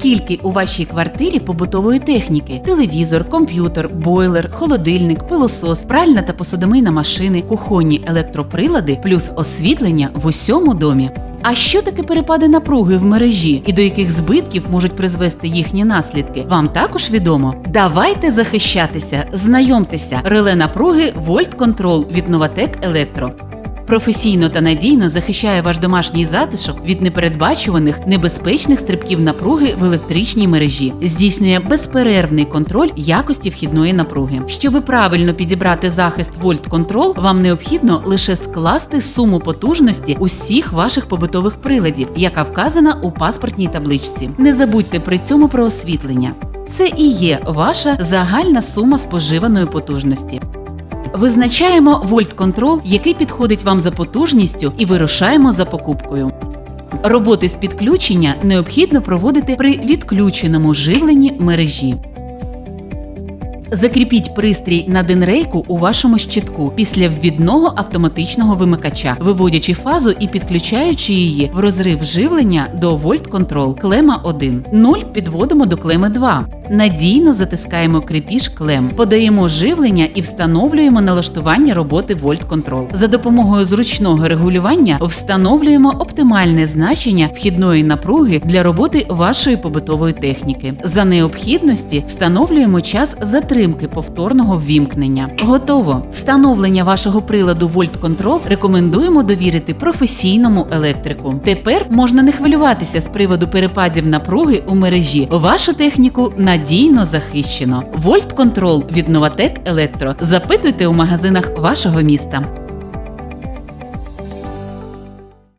Скільки у вашій квартирі побутової техніки: телевізор, комп'ютер, бойлер, холодильник, пилосос, пральна та посудомийна машини, кухонні електроприлади, плюс освітлення в усьому домі. А що таке перепади напруги в мережі і до яких збитків можуть призвести їхні наслідки? Вам також відомо? Давайте захищатися, знайомтеся. Реле напруги Volt Control від Novatec Electro. Професійно та надійно захищає ваш домашній затишок від непередбачуваних небезпечних стрибків напруги в електричній мережі, здійснює безперервний контроль якості вхідної напруги. Щоб правильно підібрати захист Control, вам необхідно лише скласти суму потужності усіх ваших побутових приладів, яка вказана у паспортній табличці. Не забудьте при цьому про освітлення. Це і є ваша загальна сума споживаної потужності. Визначаємо вольт-контрол, який підходить вам за потужністю, і вирушаємо за покупкою. Роботи з підключення необхідно проводити при відключеному живленні мережі. Закріпіть пристрій на денрейку у вашому щитку після ввідного автоматичного вимикача, виводячи фазу і підключаючи її в розрив живлення до Control клема 1. 0 підводимо до клеми 2. Надійно затискаємо крепіж клем, подаємо живлення і встановлюємо налаштування роботи Control. За допомогою зручного регулювання встановлюємо оптимальне значення вхідної напруги для роботи вашої побутової техніки. За необхідності встановлюємо час затримки повторного ввімкнення. Готово! Встановлення вашого приладу Control рекомендуємо довірити професійному електрику. Тепер можна не хвилюватися з приводу перепадів напруги у мережі. Вашу техніку надійно захищено. Вольт контрол від Новатек Електро. Запитуйте у магазинах вашого міста.